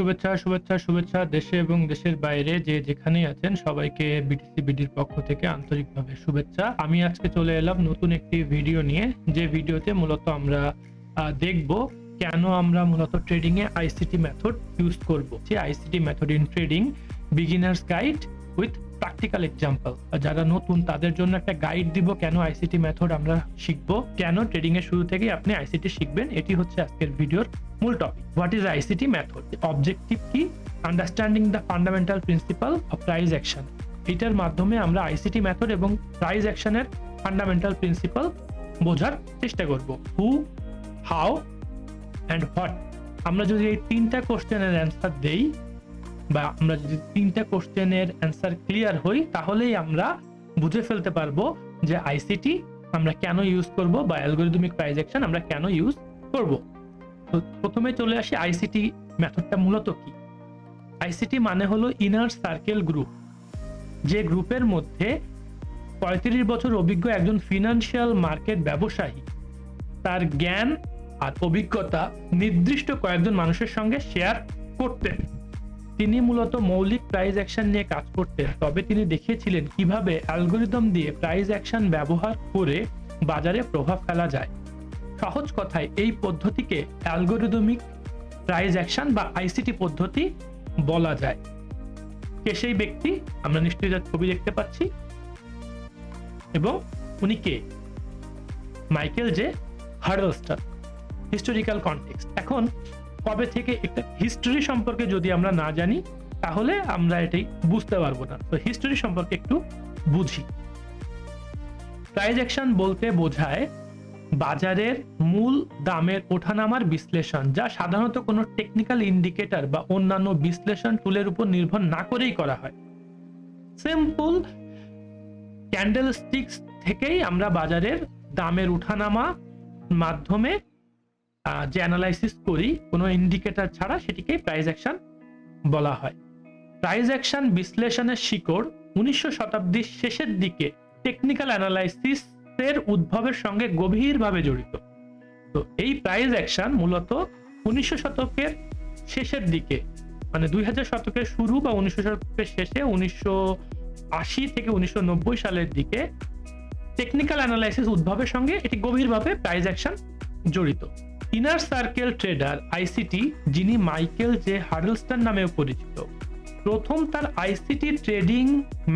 শুভেচ্ছা শুভেচ্ছা শুভেচ্ছা দেশে এবং দেশের বাইরে যে যেখানেই আছেন সবাইকে বিটিসি বিডির পক্ষ থেকে আন্তরিকভাবে শুভেচ্ছা। আমি আজকে চলে এলাম নতুন একটি ভিডিও নিয়ে, যে ভিডিওতে মূলত আমরা দেখব কেন আমরা মূলত ট্রেডিং এ আইসিটি মেথড ইউজ করব। যে ICT method in trading beginners guide with practical example যারা নতুন, তাদের জন্য একটা গাইড দিব কেন আইসিটি মেথড আমরা শিখব, কেন ট্রেডিং এর শুরু থেকে আপনি আইসিটি শিখবেন, এটি হচ্ছে আজকের ভিডিওর মূল topic what is ICT method objective কি? Understanding the fundamental principal of price action এটার মাধ্যমে আমরা আইসিটি মেথড এবং প্রাইজ অ্যাকশনের ফান্ডামেন্টাল প্রিন্সিপাল বোঝার চেষ্টা করব। হু হাউ অ্যান্ড হোয়াট আমরা যদি এই তিনটা কোশ্চেনের অ্যান্সার দেই বা আমরা যদি তিনটা কোশ্চেনের অ্যান্সার ক্লিয়ার হই, তাহলেই আমরা বুঝে ফেলতে পারব যে আইসিটি আমরা কেন ইউজ করব বা অ্যালগোরিদমিক প্রাইজ অ্যাকশন আমরা কেন ইউজ করব। তো প্রথমে চলে আসি আইসিটি মেথডটা মূলত কি? আইসিটি মানে হলো ইনার সার্কেল গ্রুপ যে গ্রুপের মধ্যে পঁয়ত্রিশ বছর অভিজ্ঞ একজন ফিনান্সিয়াল মার্কেট ব্যবসায়ী, তার জ্ঞান আর অভিজ্ঞতা নির্দিষ্ট কয়েকজন মানুষের সঙ্গে শেয়ার করতেন। তিনি মূলত মৌলিক প্রাইজ অ্যাকশন নিয়ে কাজ করতেন। তবে তিনি দেখিয়েছিলেন কীভাবে অ্যালগোরিদম দিয়ে প্রাইজ অ্যাকশন ব্যবহার করে বাজারে প্রভাব ফেলা যায়। সহজ কথায়, এই পদ্ধতিকে অ্যালগোরিদমিক প্রাইজ অ্যাকশন বা আইসিটি পদ্ধতি বলা যায়। কে সেই ব্যক্তি? আমরা নিশ্চয়ই তার ছবি দেখতে পাচ্ছি। এবং উনি কে? Michael J Huddleston. Historical context এখন কবে থেকে একটা হিস্টোরি সম্পর্কে যদি আমরা না জানি, তাহলে আমরা এটাই বুঝতে পারব না। তো হিস্টোরি সম্পর্কে একটু বুঝি। প্রাইজ অ্যাকশন বলতে বোঝায় বাজারের মূল দামের ওঠানামার বিশ্লেষণ, যা সাধারণত কোনো টেকনিক্যাল ইন্ডিকেটর বা অন্যান্য বিশ্লেষণ টুলের উপর নির্ভর না করেই করা হয়। সিম্পল ক্যান্ডেল স্টিক্স থেকেই আমরা বাজারের দামের উঠানামা মাধ্যমে যে অ্যানালাইসিস করি, কোনো ইন্ডিকেটর ছাড়া সেটিকে প্রাইস অ্যাকশন বলা হয়। প্রাইস অ্যাকশন বিশ্লেষণের শিকড় উনিশশো শতাব্দীর শেষের দিকে টেকনিক্যাল অ্যানালাইসিস এর উদ্ভবের সঙ্গে গভীরভাবে জড়িত। তো এই প্রাইস অ্যাকশন মূলত উনিশশো শতকের শেষের দিকে মানে দুই হাজার শতকের শুরু বা উনিশশো শতকের শেষে উনিশশো আশি থেকে উনিশশো নব্বই সালের দিকে টেকনিক্যাল অ্যানালাইসিস উদ্ভবের সঙ্গে এটি গভীরভাবে প্রাইস অ্যাকশন জড়িত। ইনার সার্কেল ট্রেডার আইসিটি যিনি মাইকেল জে হার্ডলস্টার নামেও পরিচিত। প্রথম তার আইসিটি ট্রেডিং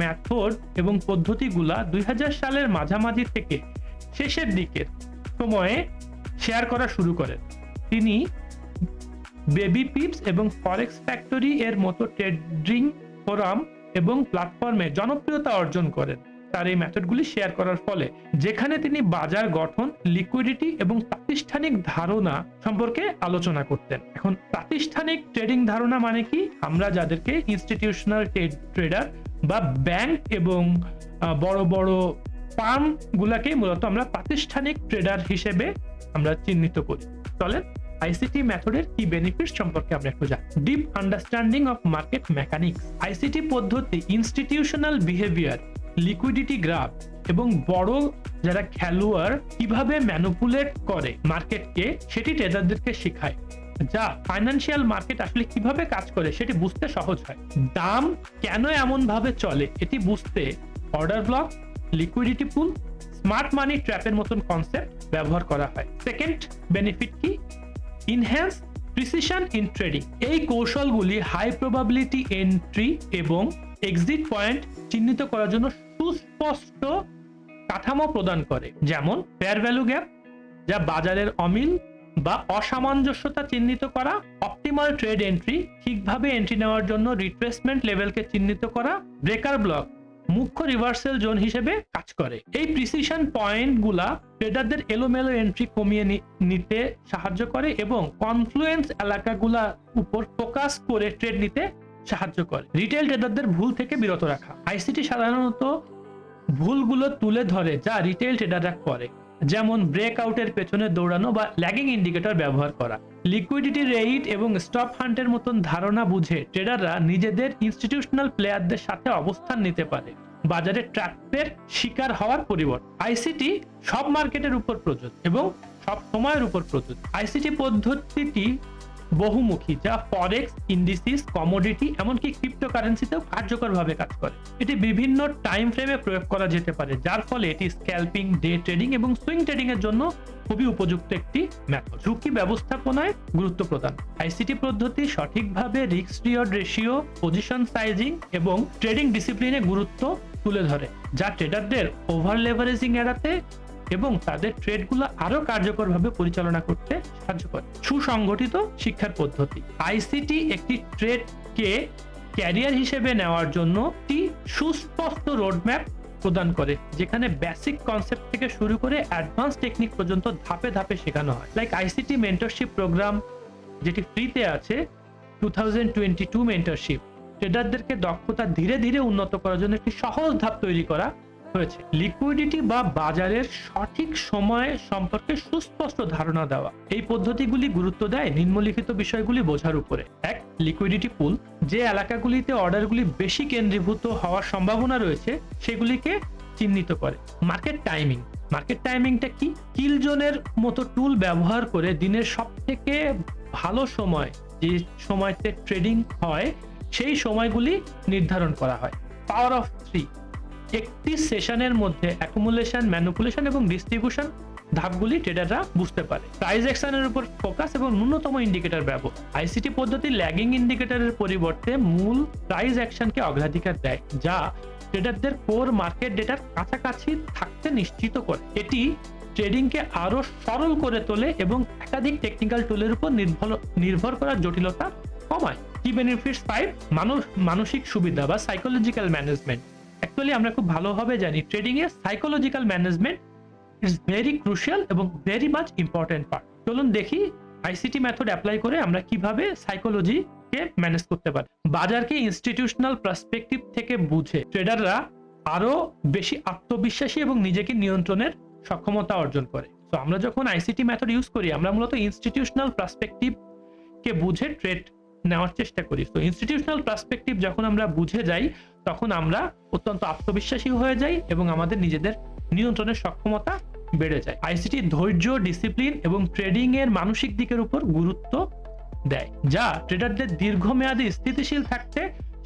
মেথড এবং পদ্ধতিগুলা দুই হাজার সালের মাঝামাঝি থেকে শেষের দিকের সময়ে শেয়ার করা শুরু করেন। তিনি বেবি পিপস এবং ফরেক্স ফ্যাক্টরি এর মতো ট্রেডিং ফোরাম এবং প্ল্যাটফর্মে জনপ্রিয়তা অর্জন করেন। তার এই মেথডগুলি শেয়ার করার ফলে যেখানে তিনি বাজার গঠন লিকুইডিটি এবং প্রাতিষ্ঠানিক ধারণা সম্পর্কে আলোচনা করতেন। এখন প্রাতিষ্ঠানিক ট্রেডিং ধারণা মানে কি? আমরা যাদেরকে ইনস্টিটিউশনাল ট্রেডার বা ব্যাংক এবং বড় বড় ফার্ম গুলাকে মূলত আমরা প্রাতিষ্ঠানিক ট্রেডার হিসেবে আমরা চিহ্নিত করি। চলেন আইসিটি মেথডের কি বেনিফিট সম্পর্কে আমরা একটু জানি। Deep understanding of market mechanics ICT পদ্ধতি ইনস্টিটিউশনাল বিহেভিয়ার লিকুইডিটি গ্রাফ এবং বড় যারা খেলোয়াড় কীভাবে ম্যানুপুলেট করে মার্কেটকে সেটি ট্রেডারদেরকে শেখায়। যা ফাইন্যান্সিয়াল মার্কেট আসলে কীভাবে কাজ করে, সেটি বুঝতে সহজ হয়। দাম কেন এমন ভাবে চলে, এটি বুঝতে order block liquidity pool smart money ট্র্যাপের মতন কনসেপ্ট ব্যবহার করা হয়। সেকেন্ড বেনিফিট কি? ইনহ্যান্স প্রিসিশন ইন ট্রেডিং এই কৌশলগুলি হাই প্রবাবিলিটি এন্ট্রি এবং এক্সিট পয়েন্ট চিহ্নিত করার জন্য সুস্পষ্ট কাঠামো প্রদান করে, যেমন ফেয়ার ভ্যালু গ্যাপ যা বাজারের অমিল বা অসামঞ্জস্যতা চিহ্নিত করা অপটিমাল ট্রেড এন্ট্রি ঠিকভাবে এন্ট্রি নেওয়ার জন্য রিট্রেসমেন্ট লেভেলকে চিহ্নিত করা ব্রেকার ব্লক মুখ্য রিভার্সাল জোন হিসেবে কাজ করে। এই প্রিসিশন পয়েন্টগুলা ট্রেডারদের এলোমেলো এন্ট্রি কমিয়ে নিতে সাহায্য করে এবং কনফ্লুয়েন্স এলাকাগুলা উপর ফোকাস করে ট্রেড নিতে সাহায্য করে। রিটেল ট্রেডারদের ভুল থেকে বিরত রাখা। আইসিটি সাধারণত ভুলগুলো তুলে ধরে যা রিটেল ট্রেডাররা করে, যেমন ব্রেকআউটের পেছনে দৌড়ানো বা ল্যাগিং ইন্ডিকেটর ব্যবহার করা। লিকুইডিটি রেট এবং স্টপ হান্টের মতন ধারণা বুঝে ট্রেডাররা নিজেদের ইনস্টিটিউশনাল প্লেয়ারদের সাথে অবস্থান নিতে পারে। বাজারে ট্র্যাপের শিকার হওয়ার পরিবর্তে আইসিটি সব মার্কেটের উপর প্রযোজ্য এবং সব সময়ের উপর প্রযোজ্য। আইসিটি পদ্ধতিটি বহুমুখী, যা ফরেক্স ইন্ডিসিস কমোডিটি এমনকি ক্রিপ্টোকারেন্সিতেও কার্যকরভাবে কাজ করে। এটি বিভিন্ন টাইম ফ্রেমে প্রয়োগ করা যেতে পারে, যার ফলে এটি স্ক্যাল্পিং ডে ট্রেডিং এবং সুইং ট্রেডিং এর জন্য খুবই উপযুক্ত একটি মেথড ঝুঁকি ব্যবস্থাপনায় গুরুত্ব প্রদান। আইসিটি পদ্ধতি সঠিকভাবে risk reward ratio position sizing এবং ট্রেডিং ডিসিপ্লিনে গুরুত্ব তুলে ধরে, যা ট্রেডারদের ওভার লেভারেজিং এড়াতে এবং তাদের ট্রেডগুলো আরও কার্যকরভাবে পরিচালনা করতে সাহায্য করে। সুসংগঠিত শিক্ষার পদ্ধতি। আইসিটি একটি ট্রেডকে ক্যারিয়ার হিসেবে নেওয়ার জন্য একটি সুস্পষ্ট রোডম্যাপ প্রদান করে, যেখানে বেসিক কনসেপ্ট থেকে শুরু করে অ্যাডভান্স টেকনিক পর্যন্ত ধাপে ধাপে শেখানো হয়। লাইক আইসিটি মেন্টরশিপ প্রোগ্রাম যেটি ফ্রিতে আছে, two thousand twenty two mentorship. ট্রেডারদেরকে দক্ষতা ধীরে ধীরে উন্নত করার জন্য একটি সহজ ধাপ তৈরি করা হয়েছে। লিকুইডিটি বা বাজারের সঠিক সময় সম্পর্কে সুস্পষ্ট ধারণা দেওয়া। এই পদ্ধতিগুলি গুরুত্ব দেয় নিম্নলিখিত বিষয়গুলি বোঝার উপরে। এক লিকুইডিটি পুল যে এলাকাগুলিতে অর্ডারগুলি বেশি কেন্দ্রীভূত হওয়ার সম্ভাবনা রয়েছে, সেগুলিকে চিহ্নিত করে। মার্কেট টাইমিং মার্কেট টাইমিংটা কি? কিল জোনের মতো টুল ব্যবহার করে দিনের সব থেকে ভালো সময়, যে সময়তে ট্রেডিং হয়, সেই সময়গুলি নির্ধারণ করা হয়। পাওয়ার অফ থ্রি একটি সেশনের মধ্যে অ্যাকুমুলেশন ম্যানুপুলেশন এবং ডিস্ট্রিবিউশন ধাপগুলি ট্রেডাররা বুঝতে পারে। প্রাইস অ্যাকশনের উপর ফোকাস এবং ন্যূনতম ইন্ডিকেটর ব্যবহার। আইসিটি পদ্ধতি ল্যাগিং ইন্ডিকেটরের পরিবর্তে মূল প্রাইস অ্যাকশনকে অগ্রাধিকার দেয়, যা ট্রেডারদের কোর মার্কেট ডেটার কাছাকাছি থাকতে নিশ্চিত করে। এটি ট্রেডিংকে আরও সরল করে তোলে এবং একাধিক টেকনিক্যাল টুলের উপর নির্ভর নির্ভর করার জটিলতা কমায়। কি বেনিফিটস ফাইভ মানুষ মানসিক সুবিধা বা সাইকোলজিক্যাল ম্যানেজমেন্ট অ্যাকচুয়ালি আমরা খুব ভালোভাবে জানি ট্রেডিং এর psychological management is very crucial এবং ভেরি মাচ ইম্পর্টেন্ট পার্ট চলুন দেখি আইসিটি মেথড অ্যাপ্লাই করে আমরা কীভাবে সাইকোলজিকে ম্যানেজ করতে পারি। বাজারকে ইনস্টিটিউশনাল পার্সপেক্টিভ থেকে বুঝে ট্রেডাররা আরও বেশি আত্মবিশ্বাসী এবং নিজেকে নিয়ন্ত্রণের সক্ষমতা অর্জন করে। তো আমরা যখন আইসিটি মেথড ইউজ করি, আমরা মূলত ইনস্টিটিউশনাল পার্সপেক্টিভ কে বুঝে ট্রেড নেওয়ার চেষ্টা করি। তো ইনস্টিটিউশনাল পার্সপেক্টিভ যখন আমরা বুঝে যাই তখন আমরা অত্যন্ত আত্মবিশ্বাসী হয়ে যাই এবং আমাদের নিজেদের নিয়ন্ত্রণের সক্ষমতা বেড়ে যায়। আইসিটি ধৈর্য ডিসিপ্লিন এবং ট্রেডিং এর মানসিক দিকের উপর গুরুত্ব দেয়, যা ট্রেডারদের দীর্ঘমেয়াদী স্থিতিশীল থাকতে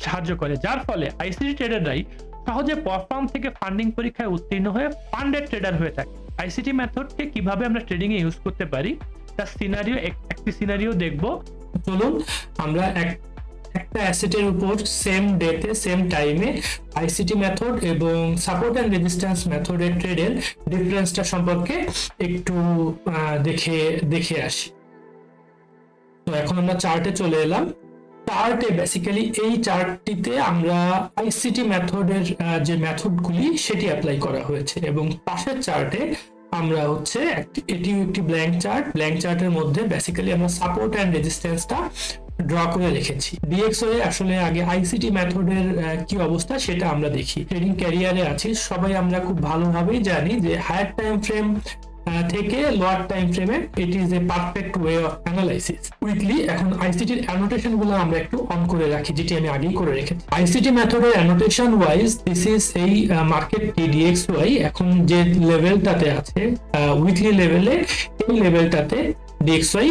সাহায্য করে। যার ফলে আইসিটি ট্রেডাররাই সহজে পারফর্ম থেকে ফান্ডিং পরীক্ষায় উত্তীর্ণ হয়ে ফান্ডেড ট্রেডার হয়ে থাকে। আইসিটি মেথডকে কীভাবে আমরা ট্রেডিং এ ইউজ করতে পারি, তার সিনারিও একটি সিনারিও দেখব। চলুন, আমরা এক একটা অ্যাসেটের উপর সেম ডেতে সেম টাইমে আইসিটি মেথড এবং সাপোর্ট অ্যান্ড রেজিস্ট্যান্স মেথডের ট্রেডের ডিফারেন্সটা সম্পর্কে একটু দেখে দেখে আসি। তো এখন আমরা চার্টে চলে এলাম। চার্টে বেসিক্যালি এই চার্টটিতে আমরা আইসিটি মেথডের যে মেথডগুলি সেটি অ্যাপ্লাই করা হয়েছে এবং পাশের চার্টে আমরা হচ্ছে এটিও একটি ব্ল্যাঙ্ক চার্ট ব্ল্যাঙ্ক চার্টের মধ্যে বেসিক্যালি আমরা সাপোর্ট অ্যান্ড রেজিস্ট্যান্সটা ড্র করে রেখেছি। ডিএক্সও আসলে আগে আইসিটি মেথডের কি অবস্থা সেটা আমরা দেখি। ট্রেডিং ক্যারিয়ারে আছি। সবাই আমরা খুব ভালোভাবেই জানি যে হায়ার টাইম ফ্রেম থেকে লোয়ার টাইম ফ্রেমে it is a perfect way of analysis weekly এখন আইসিটির অ্যানোটেশনগুলো আমরা একটু অন করে রাখি, যেটি আমি আগেই করে রেখেছি। আইসিটি মেথডের অ্যানোটেশন ওয়াইজ দিস ইজ এই মার্কেট ডিএক্স ওয়াই এখন যে লেভেলটাতে আছে উইকলি লেভেলে এই লেভেলটাতে ডিএক্স ওয়াই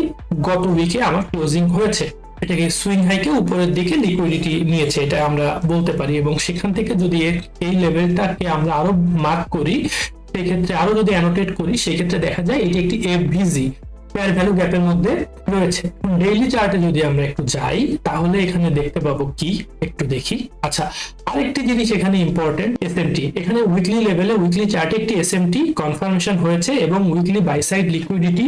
গত উইকে আমার ক্লোজিং হয়েছে। এটাকে সুইং হাইকে উপরের দিকে লিকুইডিটি নিয়েছে, এটা আমরা বলতে পারি। এবং সেখান থেকে যদি এই লেভেলটাকে আমরা আরও মার্ক করি, সেক্ষেত্রে আরও যদি অ্যানোটেট করি, সেক্ষেত্রে দেখা যায় এটি একটি এফভিজি ফেয়ার ভ্যালু গ্যাপের মধ্যে রয়েছে। ডেইলি চার্টে যদি আমরা একটু যাই, তাহলে এখানে দেখতে পাবো কি? একটু দেখি। আচ্ছা আরেকটি জিনিস এখানে ইম্পর্টেন্ট এসএমটি এখানে উইকলি লেভেলে উইকলি চার্টে একটি এসএমটি কনফার্মেশন হয়েছে এবং weekly buy side liquidity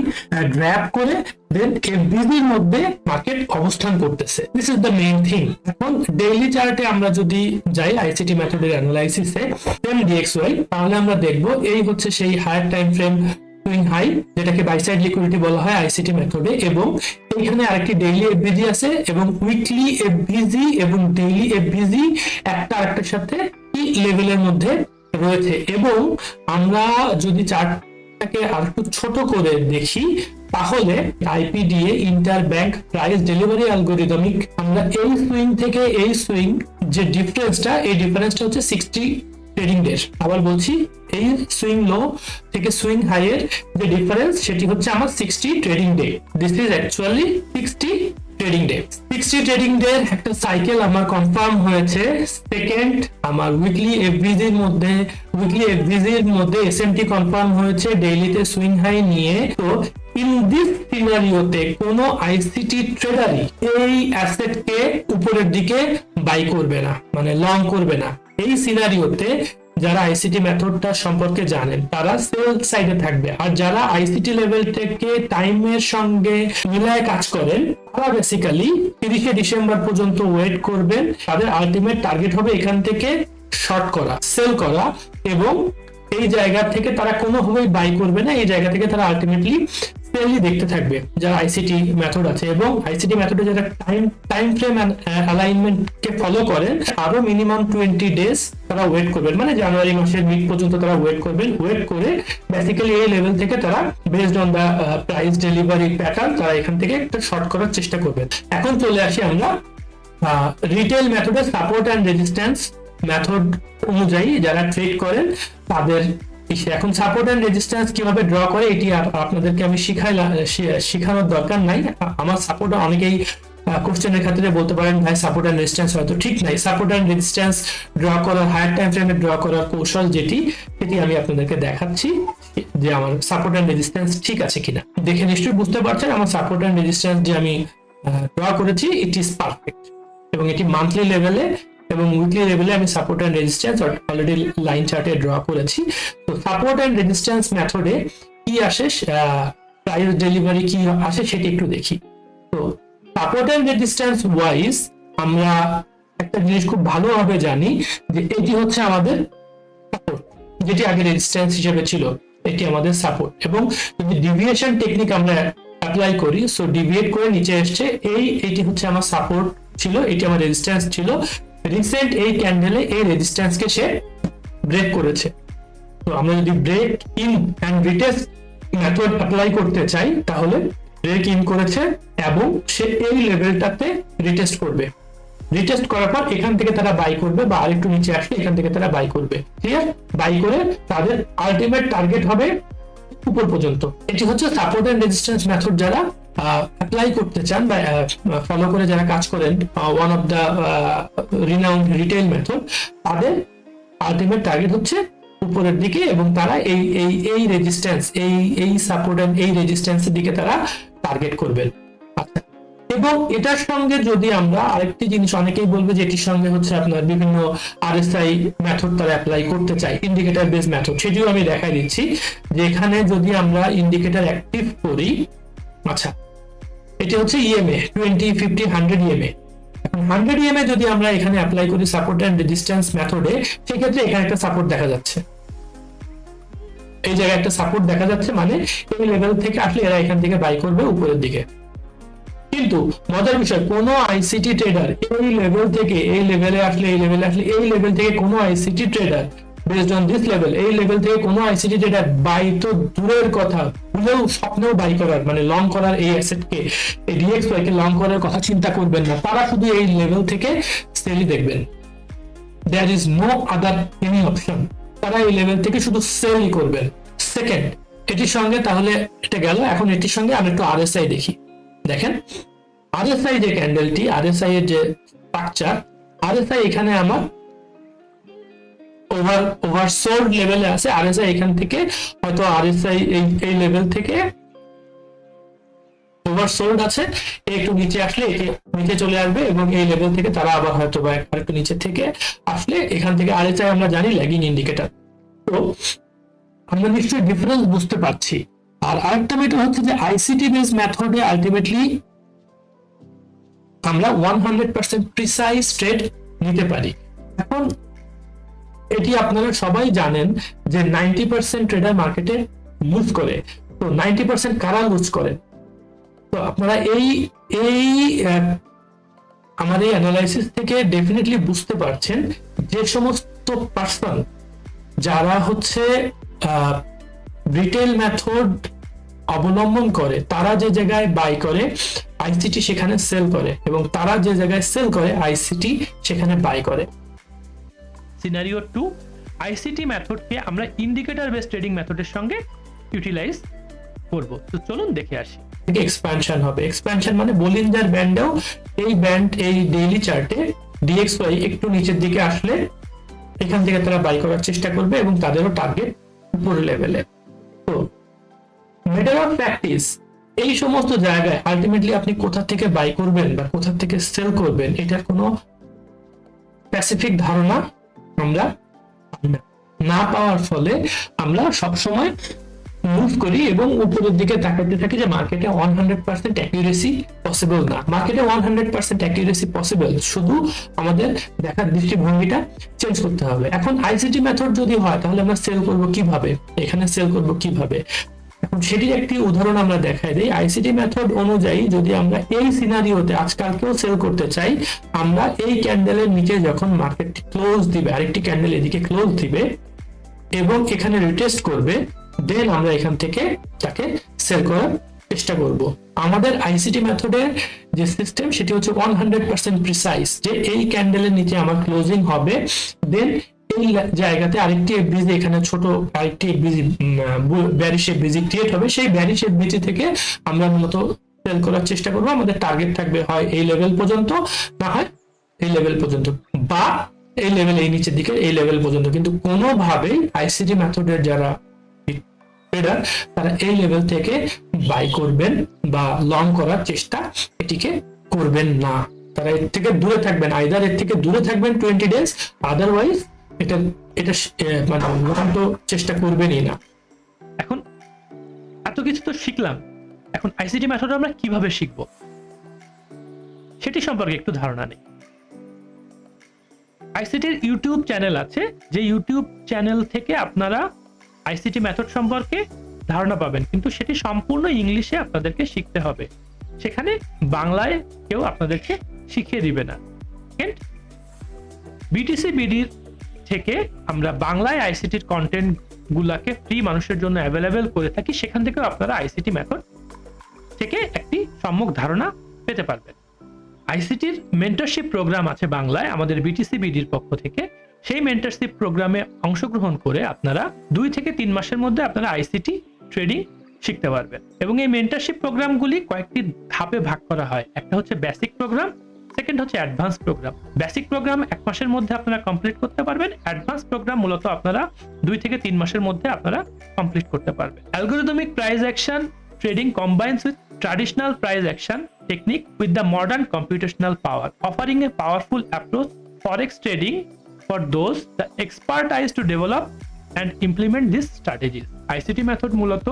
drop করে দেন এফবিজির মধ্যে মার্কেট অবস্থান করতেছে। This is the main thing এখন ডেইলি চার্টে আমরা যদি যাই আইসিটি মেথডের অ্যানালাইসিসে সেম ডিএক্সওয়াই তাহলে আমরা দেখব এই হচ্ছে সেই higher time frame swing high যেটাকে বাই সাইড লিকুইডিটি বলা হয় আইসিটি মেথডে এবং এখানে আরেকটি ডেইলি এফবিজি আছে, এবং উইকলি এফবিজি এবং ডেইলি এফবিজি একটা আরেকটার সাথে কি লেভেলের মধ্যে রয়েছে। এবং আমরা যদি চার্টটাকে আর একটু ছোট করে দেখি, তাহলে IPDA inter bank price delivery algorithmic আমরা এই সুইং থেকে এই সুইং যে ডিফারেন্সটা এই ডিফারেন্সটা হচ্ছে সিক্সটি ট্রেডিং ডের আবার বলছি, এই সুইং লো থেকে সুইং হাই এর যে ডিফারেন্স সেটি হচ্ছে আমার sixty trading day this is actually sixty trading day sixty trading day একটা সাইকেল আমার কনফার্ম হয়েছে। সেকেন্ড আমার উইকলি এফবিজির মধ্যে উইকলি এফবিজির মধ্যে এসএমটি কনফার্ম হয়েছে ডেইলিতে সুইং হাই নিয়ে। তো ইন দিস সিনারিওতে কোনো আইসিটি ট্রেডারই এই অ্যাসেটকে উপরের দিকে বাই করবে না মানে লং করবে না। এই সিনারিওতে যারা আইসিটি মেথডটা সম্পর্কে জানেন, তারা সেল সাইডে থাকবে। আর যারা আইসিটি লেভেল থেকে টাইমের সঙ্গে মিলায় কাজ করেন, তারা বেসিক্যালি তিরিশে ডিসেম্বর পর্যন্ত ওয়েট করবেন। তাদের আলটিমেট টার্গেট হবে এখান থেকে শর্ট করা সেল করা এবং এই জায়গা থেকে তারা কোনোভাবেই বাই করবে না। এই জায়গা থেকে তারা আলটিমেটলি সেলই দেখতে থাকবে। যারা আইসিটি মেথড আছে এবং আইসিটি মেথডে যারা টাইম টাইম ফ্রেম অ্যালাইনমেন্ট কে ফলো করেন, আরও মিনিমাম টোয়েন্টি ডেজ তারা ওয়েট করবেন। মানে জানুয়ারি মাসের মিড পর্যন্ত তারা ওয়েট করবেন। ওয়েট করে বেসিক্যালি এই লেভেল থেকে তারা based on the price delivery pattern তারা এখান থেকে একটা শর্ট করার চেষ্টা করবেন। এখন চলে আসি আমরা রিটেল মেথডের সাপোর্ট অ্যান্ড রেজিস্ট্যান্স মেথড অনুযায়ী যারা ট্রেড করেন, তাদের। এখন সাপোর্ট অ্যান্ড রেজিস্ট্যান্স কীভাবে ড্র করে, এটি আপনাদেরকে আমি শিখাই শেখানোর দরকার নাই। আমার সাপোর্ট অনেকেই কোশ্চেনের ক্ষেত্রে বলতে পারেন, ভাই সাপোর্ট অ্যান্ড রেজিস্ট্যান্স হয়তো ঠিক নাই। সাপোর্ট অ্যান্ড রেজিস্ট্যান্স ড্র করার হায়ার টাইম ফ্রেমে ড্র করার কৌশল যেটি, সেটি আমি আপনাদেরকে দেখাচ্ছি যে আমার সাপোর্ট অ্যান্ড রেজিস্ট্যান্স ঠিক আছে কিনা। দেখে নিশ্চয়ই বুঝতে পারছেন, আমার সাপোর্ট অ্যান্ড রেজিস্ট্যান্স যে আমি ড্র করেছি ইট ইজ পারফেক্ট এবং এটি মান্থলি লেভেলে এবং উইকলি লেভেলে আমি support and resistance already line চার্টে ড্র করেছি। তো সাপোর্ট অ্যান্ড রেজিস্ট্যান্স মেথডে কি আসে প্রাইস ডেলিভারি কি আসে সেটি একটু দেখি। তো সাপোর্ট অ্যান্ড রেজিস্ট্যান্স ওয়াইজ আমরা একটা জিনিস খুব ভালোভাবে জানি যে এটি হচ্ছে আমাদের সাপোর্ট যেটি আগে রেজিস্ট্যান্স হিসেবে ছিল, এটি আমাদের সাপোর্ট এবং যদি ডিভিয়েশন টেকনিক আমরা অ্যাপ্লাই করি সো ডিভিয়েট করে নিচে এসছে, এই, এটি হচ্ছে আমার সাপোর্ট ছিল, এটি আমার রেজিস্ট্যান্স ছিল রিসেন্ট এই ক্যান্ডেলে এই রেজিস্ট্যান্সকে সে ব্রেক করেছে। তো আমরা যদি break in and retest method apply করতে চাই, তাহলে ব্রেক ইন করেছে এবং সে এই লেভেলটাতে রিটেস্ট করবে। রিটেস্ট করার পর এখান থেকে তারা বাই করবে বা আরেকটু নিচে আসলে এখান থেকে তারা বাই করবে। ঠিক আছে বাই করে তাদের আলটিমেট টার্গেট হবে উপর পর্যন্ত। এটি হচ্ছে সাপোর্ট এন্ড রেজিস্ট্যান্স মেথড যারা অ্যাপ্লাই করতে চান বা ফলো করে যারা কাজ করেন one of the renowned retail method তাদের আলটিমেট টার্গেট হচ্ছে উপরের দিকে এবং তারা এই এই এই রেজিস্ট্যান্স এই এই সাপোর্ট এন্ড এই রেজিস্ট্যান্সের দিকে তারা টার্গেট করবেন। আচ্ছা এবং এটার সঙ্গে যদি আমরা আরেকটি জিনিস অনেকেই বলবে যে এটির সঙ্গে হচ্ছে আপনার বিভিন্ন আরএসআই মেথড তারা অ্যাপ্লাই করতে চাই ইন্ডিকেটার বেস মেথড সেটিও আমি দেখাই দিচ্ছি। যে এখানে যদি আমরা ইন্ডিকেটার অ্যাক্টিভ করি আচ্ছা এটি হচ্ছে EMA twenty fifty hundred EMA hundred EMA যদি আমরা এখানে অ্যাপ্লাই করি সাপোর্ট অ্যান্ড রেজিস্ট্যান্স মেথডে সেক্ষেত্রে এখানে একটা সাপোর্ট দেখা যাচ্ছে। এই জায়গায় একটা সাপোর্ট দেখা যাচ্ছে মানে এই লেভেল থেকে আসলে এরা এখান থেকে বাই করবে উপরের দিকে। কিন্তু মজার বিষয়, কোন আইসিটি ট্রেডার এই লেভেল থেকে এই লেভেলে আসলে, এই লেভেলে আসলে, এই লেভেল থেকে কোনো ICT trader based on this level এই লেভেল থেকে কোনো আইসিটি ট্রেডার বাই তো দূরের কথা। ভুলেও স্বপ্নেও বাই করার মানে লং করার এই অ্যাসেটকে এই ডিএক্স কে লং করার কথা চিন্তা করবেন না। তারা শুধু এই লেভেল থেকে সেলই দেখবেন। There is no other any option তারা এই লেভেল থেকে শুধু সেলই করবেন। সেকেন্ড এটির সঙ্গে তাহলে এটা গেল। এখন এটির সঙ্গে আমি একটু আরএসআই দেখি। দেখেন আরএসআই যে ক্যান্ডেলটি আরএসআই এর যে স্ট্রাকচার আরএসআই এখানে আমার ওভার ওভারসোল্ড লেভেলে আছে আরএসআই এখান থেকে, হয়তো আরএসআই এই এই লেভেল থেকে ওভারসোল্ড আছে একটু নিচে আসলে একে নিচে চলে আসবে এবং এই লেভেল থেকে তারা আবার হয়তো বা একটু নিচে থেকে আসলে এখান থেকে আরএসআই আমরা জানি ল্যাগিং ইন্ডিকেটর তো আমরা নিশ্চয়ই ডিফারেন্স বুঝতে পারছি। আর আরেকটা মেটার হচ্ছে যে আইসিটি বেস মেথডে আলটিমেটলি আমরা one hundred percent precise trade নিতে পারি। এখন এটি আপনারা সবাই জানেন যে নাইনটি পার্সেন্ট ট্রেডার মার্কেটে লুজ করে। তো নাইনটি পার্সেন্ট কারা লুজ করে? তো আপনারা এই এই আমার এই অ্যানালাইসিস থেকে ডেফিনেটলি বুঝতে পারছেন যে সমস্ত পার্সন যারা হচ্ছে রিটেল মেথড অবলম্বন করে, তারা যে জায়গায় বাই করে আইসিটি সেখানে সেল করে এবং তারা যে জায়গায় সেল করে আইসিটি সেখানে বাই করে। সিনারিও টু আইসিটি মেথডকে আমরা ইন্ডিকেটর বেস ট্রেডিং মেথডের সঙ্গে ইউটিলাইজ করব। তো চলুন দেখে আসি। এক্সপ্যানশন হবে। এক্সপ্যানশন মানে বলিঞ্জার ব্যান্ডেও এই ব্যান্ড এই ডেইলি চার্টে ডিএক্সওয়াই একটু নিচের দিকে আসলে এখান থেকে তারা বাই করার চেষ্টা করবে এবং তাদেরও টার্গেট উপরে লেভেলে তো মেটার অফ প্র্যাকটিস এই সমস্ত জায়গায় আলটিমেটলি আপনি কোথা থেকে বাই করবেন বা কোথা থেকে সেল করবেন, এটার কোনো স্পেসিফিক ধারণা আমরা না। পাওয়ার ফলে আমরা সবসময় মুভ করি এবং উপরের দিকে তাকাতে থাকি যে মার্কেটে one hundred percent accuracy possible না। মার্কেটে one hundred percent accuracy possible শুধু আমাদের দেখার দৃষ্টিভঙ্গিটা চেঞ্জ করতে হবে। এখন আইসিটি মেথড যদি হয়, তাহলে আমরা সেল করব কীভাবে? এখানে সেল করব কীভাবে? সেটির একটি উদাহরণ আমরা দেখাই দিই। আইসিটি মেথড অনুযায়ী যদি আমরা এই সিনারিওতে আজকালকেও সেল করতে চাই, আমরা এই ক্যান্ডেলের নিচে যখন মার্কেট ক্লোজ দিবে, আরেকটি ক্যান্ডেল এদিকে ক্লোজ দিবে এবং এখানে রিটেস্ট করবে দেন আমরা এখান থেকে তাকে সেল করার চেষ্টা করব। আমাদের আইসিটি মেথডের যে সিস্টেম সেটি হচ্ছে ওয়ান হান্ড্রেড পার্সেন্ট প্রিসাইজ যে এই ক্যান্ডেলের নিচে আমার ক্লোজিং হবে দেন এই জায়গাতে আরেকটি এফবিজি এখানে ছোট আরেকটি এফবিজি ব্যারিশ এফবিজি ক্রিয়েট হবে। সেই ব্যারিশ এফবিজি থেকে আমরা মূলত সেল করার চেষ্টা আমাদের টার্গেট থাকবে হয় এই লেভেল পর্যন্ত, না হয় এই লেভেল পর্যন্ত, বা এই লেভেল এই নিচের দিকে এই লেভেল পর্যন্ত। কিন্তু কোনোভাবেই আইসিটি মেথডের যারা ট্রেডার তারা এই লেভেল থেকে বাই করবেন বা লং করার চেষ্টা এটিকে করবেন না। তারা এর থেকে দূরে থাকবেন আইদার এর থেকে দূরে থাকবেন টোয়েন্টি ডেজ আদারওয়াইজ এটা এটা মানে লং তো চেষ্টা করবেনই না। এখন এত কিছু তো শিখলাম। এখন আইসিটি মেথড আমরা কীভাবে শিখব? সেটি সম্পর্কে একটু ধারণা নেই। আইসিটির ইউটিউব চ্যানেল আছে, যে ইউটিউব চ্যানেল থেকে আপনারা আইসিটি মেথড সম্পর্কে ধারণা পাবেন। কিন্তু সেটি সম্পূর্ণ ইংলিশে আপনাদেরকে শিখতে হবে। সেখানে বাংলায় কেউ আপনাদেরকে শিখিয়ে দিবে না। বিটিসি বিডির থেকে আমরা বাংলায় আইসিটির কন্টেন্ট গুলাকে ফ্রি মানুষের জন্য অ্যাভেলেবেল করে থাকি, সেখান থেকেও আপনারা আইসিটি মেথড থেকে একটি সম্যক ধারণা পেতে পারবেন। আইসিটির মেন্টরশিপ প্রোগ্রাম আছে বাংলায়, আমাদের বিটিসি বিডির পক্ষ থেকে। সেই মেন্টরশিপ প্রোগ্রামে অংশগ্রহণ করে আপনারা দুই থেকে তিন মাসের মধ্যে আপনারা আইসিটি ট্রেডিং শিখতে পারবেন। এবং এই মেন্টরশিপ প্রোগ্রামগুলি কয়েকটি ধাপে ভাগ করা হয়। একটা হচ্ছে বেসিক প্রোগ্রাম সেকেন্ড হচ্ছে অ্যাডভান্স প্রোগ্রাম বেসিক প্রোগ্রাম এক মাসের মধ্যে আপনারা কমপ্লিট করতে পারবেন। অ্যাডভান্স প্রোগ্রাম মূলত আপনারা দুই থেকে তিন মাসের মধ্যে আপনারা কমপ্লিট করতে পারবেন। Algorithmic price action trading combines with traditional price action technique with the modern computational power, offering a powerful approach forex trading for those the expertise to develop and implement these strategies. ICT method মূলত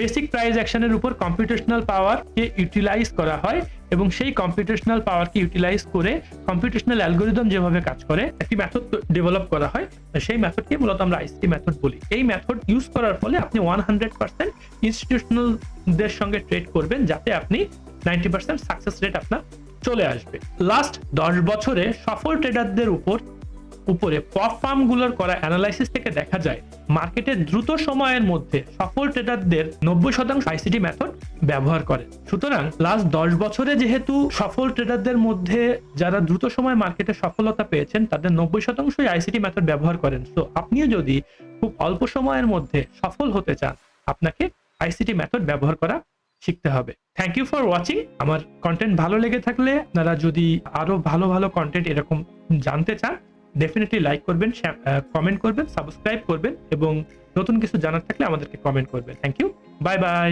basic price অ্যাকশনের উপর computational পাওয়ারকে utilise করা হয় এবং সেই computational পাওয়ারকে utilise করে কম্পিউটেশনাল অ্যালগোরিদম যেভাবে কাজ করে, একটি মেথড ডেভেলপ করা হয়। সেই মেথডকে মূলত আমরা আইসিটি মেথড বলি। এই মেথড ইউজ করার ফলে আপনি ওয়ান হান্ড্রেড পার্সেন্ট ইনস্টিটিউশনালদের সঙ্গে ট্রেড করবেন যাতে আপনি নাইনটি পার্সেন্ট সাকসেস রেট আপনার চলে আসবে। লাস্ট দশ বছরে সফল ট্রেডারদের উপর, উপরে পপ ফার্মগুলোর করা অ্যানালাইসিস থেকে দেখা যায় মার্কেটের দ্রুত সময়ের মধ্যে সফল ট্রেডারদের নব্বই শতাংশ আইসিটি মেথড ব্যবহার করে সুতরাং লাস্ট দশ বছরে যেহেতু সফল ট্রেডারদের মধ্যে যারা দ্রুত সময় মার্কেটে সফলতা পেয়েছেন, তাদের নব্বই শতাংশই আইসিটি মেথড ব্যবহার করেন। তো আপনিও যদি খুব অল্প সময়ের মধ্যে সফল হতে চান, আপনাকে আইসিটি মেথড ব্যবহার করা শিখতে হবে। থ্যাংক ইউ ফর ওয়াচিং আমার কন্টেন্ট ভালো লেগে থাকলে আপনারা যদি আরও ভালো ভালো কন্টেন্ট এরকম জানতে চান ডেফিনেটলি লাইক করবেন কমেন্ট করবেন সাবস্ক্রাইব করবেন এবং নতুন কিছু জানার থাকলে আমাদেরকে কমেন্ট করবেন। Thank you bye bye